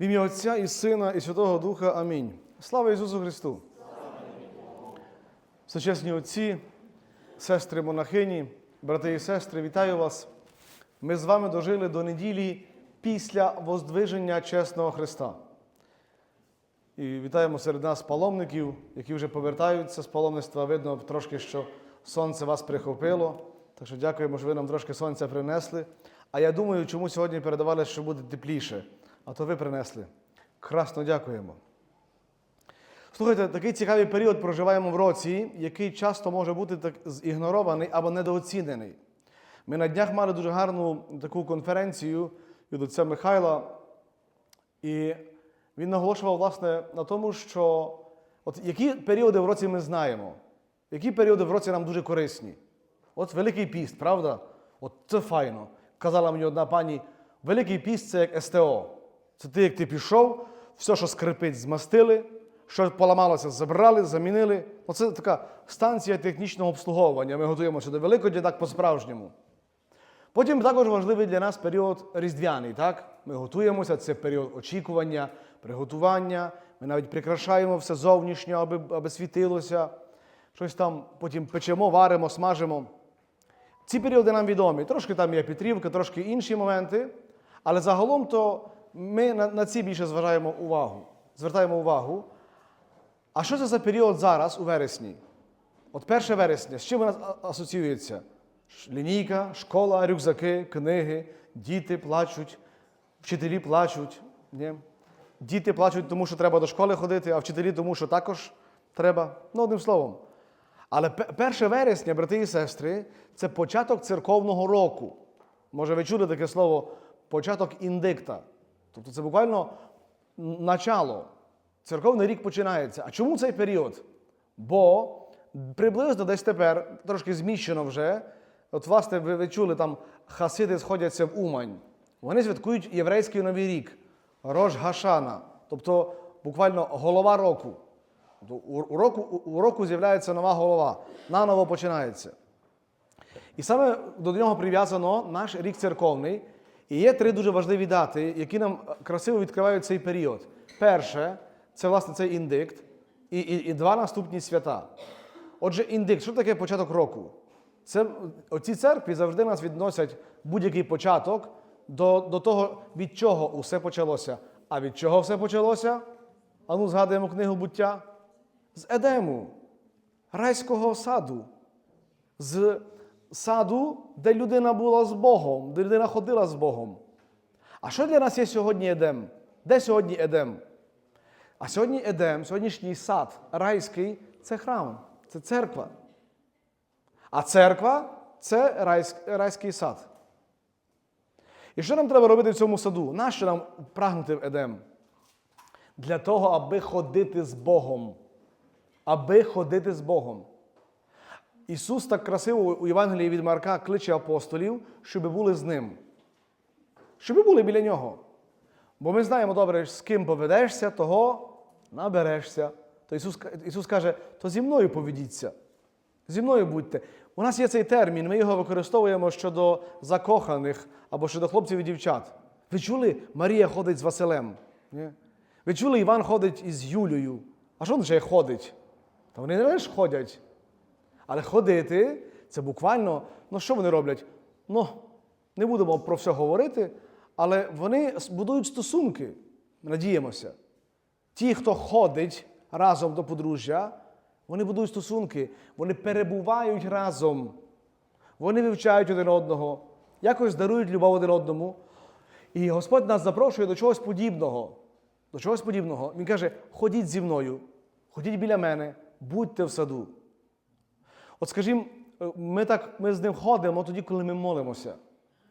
В ім'я Отця і Сина, і Святого Духа. Амінь. Слава Ісусу Христу! Всечесні отці, сестри монахині, брати і сестри, вітаю вас. Ми з вами дожили до неділі після воздвиження чесного Христа. І вітаємо серед нас паломників, які вже повертаються з паломництва. Видно трошки, що сонце вас прихопило. Так що дякуємо, що ви нам трошки сонця принесли. А я думаю, чому сьогодні передавали, що буде тепліше. А то ви принесли. Красно дякуємо. Слухайте, такий цікавий період проживаємо в році, який часто може бути так зігнорований або недооцінений. Ми на днях мали дуже гарну таку конференцію від отця Михайла, і він наголошував власне на тому, що от які періоди в році ми знаємо, які періоди в році нам дуже корисні. От Великий піст, правда? От це файно. Казала мені одна пані, Великий піст це як СТО. Це ти, як ти пішов, все, що скрипить, змастили, що поламалося, забрали, замінили. Оце така станція технічного обслуговування. Ми готуємося до Великодня так по-справжньому. Потім також важливий для нас період різдвяний. так? Ми готуємося, це період очікування, приготування. Ми навіть прикрашаємо все зовнішнє, аби, аби світилося. Щось там потім печемо, варимо, смажимо. Ці періоди нам відомі. Трошки там є Петрівка, трошки інші моменти. Але загалом то ми на, на ці більше зважаємо увагу, звертаємо увагу. А що це за період зараз у вересні? От 1 вересня, з чим у нас а- асоціюється? Лінійка, школа, рюкзаки, книги, діти плачуть, вчителі плачуть. Ні? Діти плачуть, тому що треба до школи ходити, а вчителі тому, що також треба. Ну, одним словом. Але 1 вересня, брати і сестри, це початок церковного року. Може, ви чули таке слово початок індикта. Тобто це буквально начало. Церковний рік починається. А чому цей період? Бо приблизно десь тепер, трошки зміщено вже, от власне, ви, ви чули, там хасиди сходяться в Умань. Вони святкують єврейський новий рік, Рож Гашана, тобто буквально голова року. У, року, у року з'являється нова голова, наново починається. І саме до нього прив'язано наш рік церковний. І є три дуже важливі дати, які нам красиво відкривають цей період. Перше, це власне цей індикт, і, і, і два наступні свята. Отже, індикт, що таке початок року? Це оці церкві завжди нас відносять будь-який початок до, до того, від чого усе почалося. А від чого все почалося? Ану, згадуємо книгу буття з Едему, райського саду, з саду, де людина була з Богом, де людина ходила з Богом. А що для нас є сьогодні Едем? Де сьогодні Едем? А сьогодні Едем, сьогоднішній сад райський це храм, це церква. А церква це райськ, райський сад. І що нам треба робити в цьому саду? Нащо нам прагнути в Едем? Для того, аби ходити з Богом. Аби ходити з Богом. Ісус так красиво у Євангелії від Марка кличе апостолів, щоб були з ним. Щоб були біля нього. Бо ми знаємо добре, з ким поведешся, того наберешся. То Ісус, Ісус каже, то зі мною поведіться. Зі мною будьте. У нас є цей термін, ми його використовуємо щодо закоханих або щодо хлопців і дівчат. Ви чули, Марія ходить з Василем? Ні? Ви чули, Іван ходить із Юлею. А що означає ходить? Та вони не лише ходять. Але ходити це буквально, ну що вони роблять? Ну, не будемо про все говорити, але вони будують стосунки. Надіємося. Ті, хто ходить разом до подружжя, вони будують стосунки, вони перебувають разом, вони вивчають один одного, якось дарують любов один одному. І Господь нас запрошує до чогось подібного. До чогось подібного. Він каже: ходіть зі мною, ходіть біля мене, будьте в саду. От скажімо, ми так ми з ним ходимо тоді, коли ми молимося.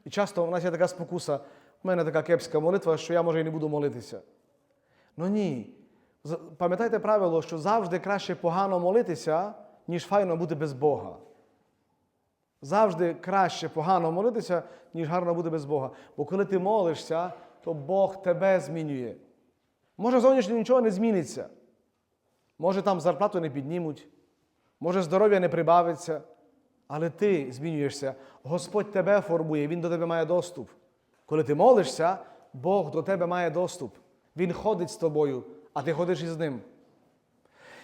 І часто в нас є така спокуса, в мене така кепська молитва, що я може і не буду молитися. Ну ні. Пам'ятайте правило, що завжди краще погано молитися, ніж файно бути без Бога. Завжди краще погано молитися, ніж гарно бути без Бога. Бо коли ти молишся, то Бог тебе змінює. Може, зовнішньо нічого не зміниться. Може, там зарплату не піднімуть, може, здоров'я не прибавиться, але ти змінюєшся. Господь тебе формує, Він до тебе має доступ. Коли ти молишся, Бог до тебе має доступ. Він ходить з тобою, а ти ходиш із ним.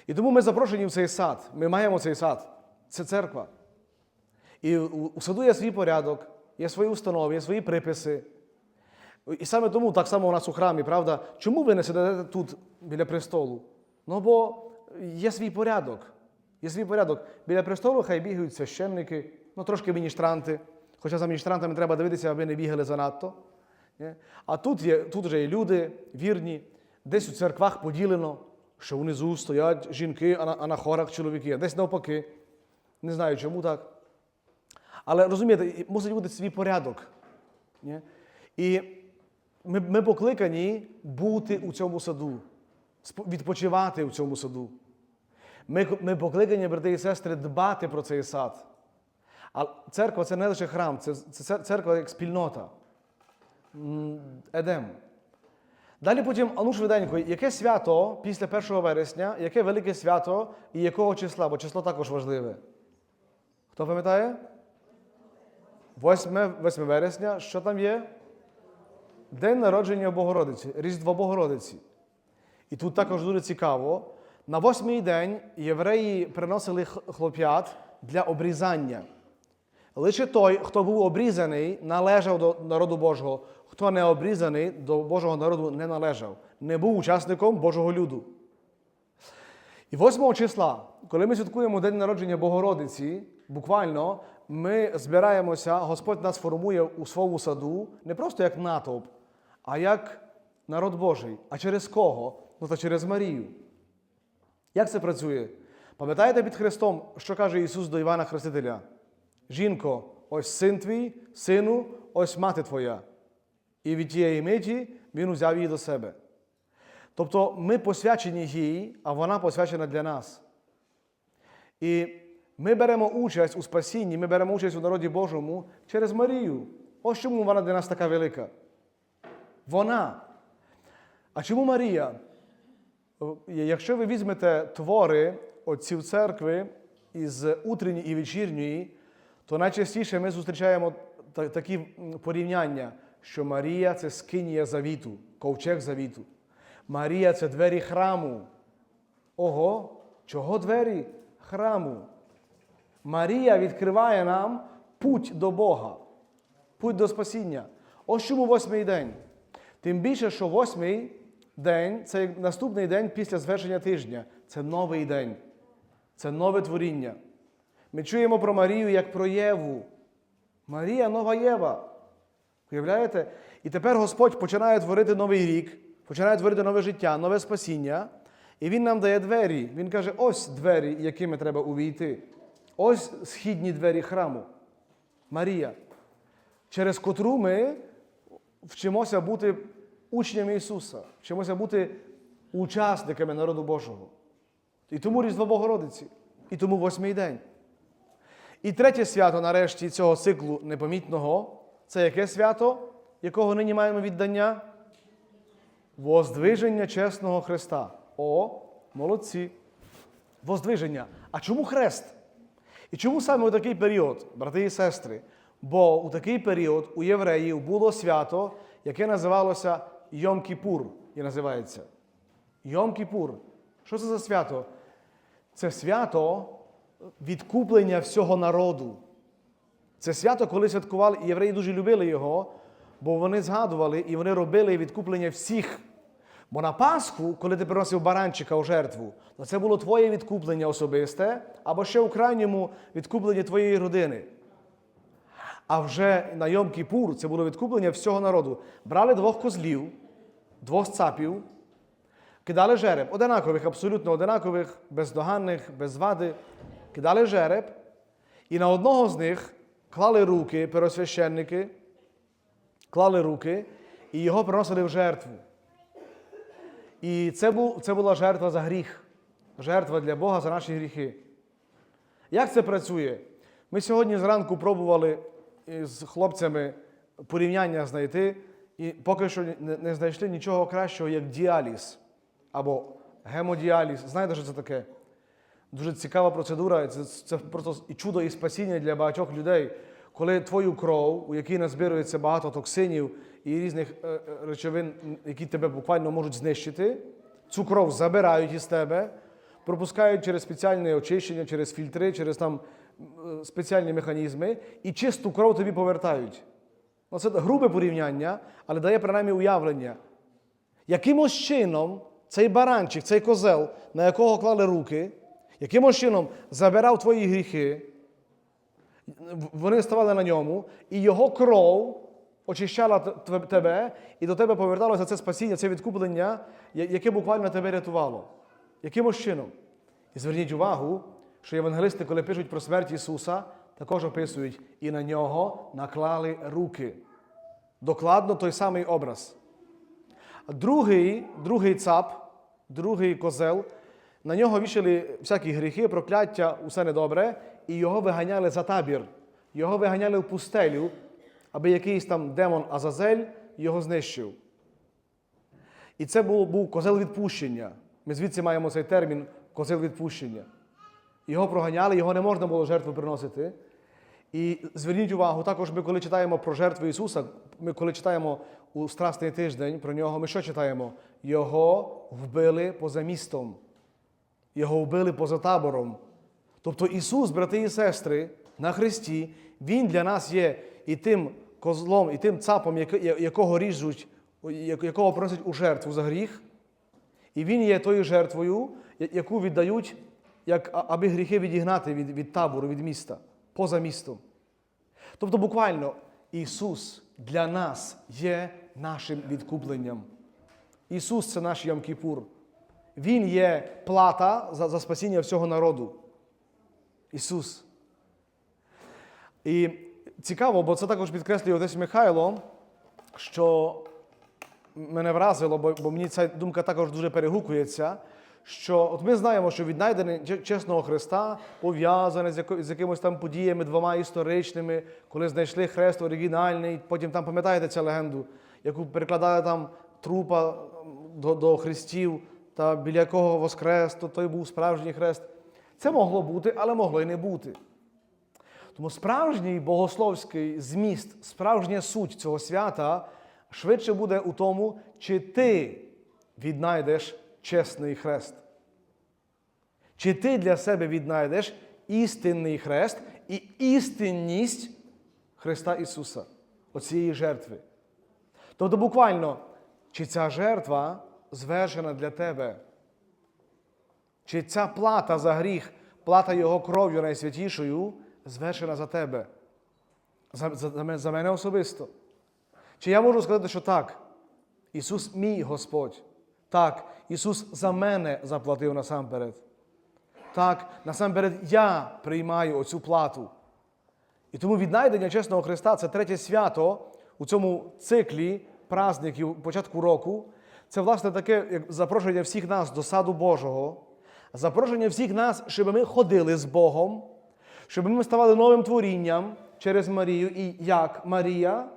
І тому ми запрошені в цей сад. Ми маємо цей сад. Це церква. І у саду є свій порядок, є свої установи, є свої приписи. І саме тому, так само у нас у храмі, правда, чому ви не сидите тут біля престолу? Ну бо є свій порядок. Є свій порядок. Біля престолу хай бігають священники, ну трошки міністранти. Хоча за міністрантами треба дивитися, аби не бігали занадто. А тут є, тут вже є люди вірні, десь у церквах поділено, що внизу стоять жінки, а на, а на хорах чоловіки, а десь навпаки. Не знаю, чому так. Але розумієте, мусить бути свій порядок. І ми, ми покликані бути у цьому саду, відпочивати у цьому саду. Ми, ми покликані, брати і сестри, дбати про цей сад. А церква це не лише храм, це, це церква як спільнота. Едем. Далі потім, а ну швиденько, яке свято після 1 вересня, яке велике свято і якого числа, бо число також важливе. Хто пам'ятає? 8, 8 вересня, що там є? День народження Богородиці, Різдво Богородиці. І тут також дуже цікаво. На восьмий день євреї приносили хлоп'ят для обрізання. Лише той, хто був обрізаний, належав до народу Божого. Хто не обрізаний, до Божого народу не належав, не був учасником Божого люду. І 8 числа, коли ми святкуємо День народження Богородиці, буквально ми збираємося, Господь нас формує у своєму саду не просто як натовп, а як народ Божий. А через кого? Ну та через Марію. Як це працює? Пам'ятаєте під Христом, що каже Ісус до Івана Хрестителя? Жінко, ось син твій, сину, ось мати твоя. І від тієї миті він узяв її до себе. Тобто ми посвячені їй, а вона посвячена для нас. І ми беремо участь у спасінні, ми беремо участь у народі Божому через Марію. Ось чому вона для нас така велика. Вона. А чому Марія? О, Якщо ви візьмете твори отців церкви із утренньої і вечірньої, то найчастіше ми зустрічаємо такі порівняння, що Марія це скинія завіту, ковчег завіту. Марія це двері храму. Ого, чого двері храму? Марія відкриває нам путь до Бога, путь до спасіння. Ось чому восьмий день. Тим більше, що восьмий день це наступний день після звершення тижня. Це новий день, це нове творіння. Ми чуємо про Марію як про Єву. Марія нова Єва. Уявляєте? І тепер Господь починає творити новий рік, починає творити нове життя, нове спасіння. І Він нам дає двері. Він каже: ось двері, якими треба увійти. Ось східні двері храму. Марія, через котру ми вчимося бути учнями Ісуса, вчимося бути учасниками народу Божого. І тому Різдво Богородиці, і тому восьмий день. І третє свято, нарешті, цього циклу непомітного це яке свято, якого нині маємо віддання? Воздвиження чесного Христа. О, молодці. Воздвиження. А чому хрест? І чому саме у такий період, брати і сестри? Бо у такий період у євреїв було свято, яке називалося Йом-Кіпур і називається. Йом-Кіпур. Що це за свято? Це свято відкуплення всього народу. Це свято, коли святкували, і євреї дуже любили його, бо вони згадували і вони робили відкуплення всіх. Бо на Пасху, коли ти приносив баранчика у жертву, то це було твоє відкуплення особисте, або ще у крайньому відкуплення твоєї родини. А вже на Йом-Кіпур це було відкуплення всього народу. Брали двох козлів, двох цапів, кидали жереб, одинакових, абсолютно одинакових, бездоганних, без вади, кидали жереб, і на одного з них клали руки первосвященники, клали руки і його приносили в жертву. І це, був, це була жертва за гріх, жертва для Бога за наші гріхи. Як це працює? Ми сьогодні зранку пробували з хлопцями порівняння знайти, і поки що не, знайшли нічого кращого, як діаліз або гемодіаліз. Знаєте, що це таке? Дуже цікава процедура. Це, це просто і чудо і спасіння для багатьох людей. коли твою кров, у якій назбирується багато токсинів і різних е, е, речовин, які тебе буквально можуть знищити, цю кров забирають із тебе, пропускають через спеціальне очищення, через фільтри, через там спеціальні механізми, і чисту кров тобі повертають. Ну, це грубе порівняння, але дає принаймні уявлення. Якимось чином цей баранчик, цей козел, на якого клали руки, якимось чином забирав твої гріхи, вони ставали на ньому, і його кров очищала тебе, і до тебе поверталося це спасіння, це відкуплення, яке буквально тебе рятувало. Якимось чином. І зверніть увагу, що євангелисти, коли пишуть про смерть Ісуса, також описують, і на нього наклали руки. Докладно той самий образ. Другий, другий цап, другий козел, на нього вішали всякі гріхи, прокляття, усе недобре, і його виганяли за табір. Його виганяли в пустелю, аби якийсь там демон Азазель його знищив. І це був, був козел відпущення. Ми звідси маємо цей термін козел відпущення. Його проганяли, його не можна було жертву приносити. І зверніть увагу, також ми, коли читаємо про жертву Ісуса, ми коли читаємо у Страсний тиждень про нього, ми що читаємо? Його вбили поза містом, його вбили поза табором. Тобто Ісус, брати і сестри, на Христі, Він для нас є і тим козлом, і тим цапом, якого ріжуть, якого приносять у жертву за гріх. І Він є тою жертвою, яку віддають, як, аби гріхи відігнати від, від табору, від міста, поза містом. Тобто, буквально, Ісус для нас є нашим відкупленням. Ісус це наш Йом-Кіпур. Він є плата за, за спасіння всього народу. Ісус. І цікаво, бо це також підкреслює Отець Михайло, що мене вразило, бо, бо мені ця думка також дуже перегукується. Що от ми знаємо, що віднайдення чесного Христа пов'язане з, якимось там подіями двома історичними, коли знайшли хрест оригінальний, потім там пам'ятаєте цю легенду, яку перекладали там трупа до, до хрестів, та біля якого воскрес, то той був справжній хрест. Це могло бути, але могло і не бути. Тому справжній богословський зміст, справжня суть цього свята швидше буде у тому, чи ти віднайдеш чесний хрест. Чи ти для себе віднайдеш істинний хрест і істинність Христа Ісуса, оцієї жертви. Тобто, буквально, чи ця жертва звершена для тебе? Чи ця плата за гріх, плата Його кров'ю найсвятішою, звершена за тебе? За, за, за мене- особисто? Чи я можу сказати, що так, Ісус мій Господь. Так, Ісус за мене заплатив насамперед. Так, насамперед я приймаю оцю плату. І тому віднайдення чесного Христа це третє свято у цьому циклі праздників початку року. Це, власне, таке як запрошення всіх нас до саду Божого, запрошення всіх нас, щоб ми ходили з Богом, щоб ми ставали новим творінням через Марію і як Марія,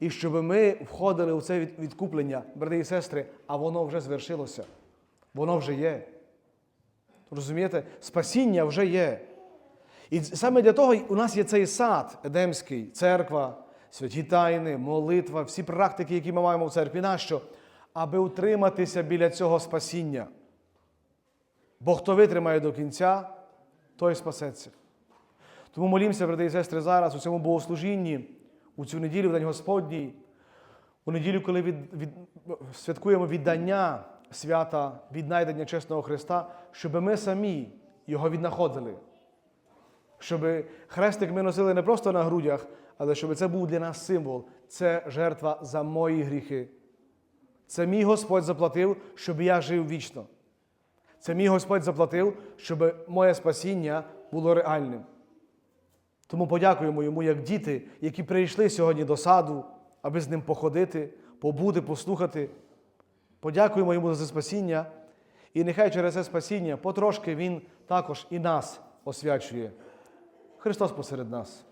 і щоб ми входили у це відкуплення, брати і сестри, а воно вже звершилося. Воно вже є. Розумієте? Спасіння вже є. І саме для того у нас є цей сад Едемський, церква, святі тайни, молитва, всі практики, які ми маємо в церкві. Нащо? Аби утриматися біля цього спасіння. Бо хто витримає до кінця, той спасеться. Тому молімося, брати і сестри, зараз у цьому богослужінні, у цю неділю, в День Господній, у неділю, коли від, від, святкуємо віддання свята, віднайдення чесного Христа, щоб ми самі його віднаходили. Щоб хрестик ми носили не просто на грудях, але щоб це був для нас символ. Це жертва за мої гріхи. Це мій Господь заплатив, щоб я жив вічно. Це мій Господь заплатив, щоб моє спасіння було реальним. Тому подякуємо йому як діти, які прийшли сьогодні до саду, аби з ним походити, побути, послухати. Подякуємо йому за спасіння. І нехай через це спасіння потрошки Він також і нас освячує. Христос посеред нас.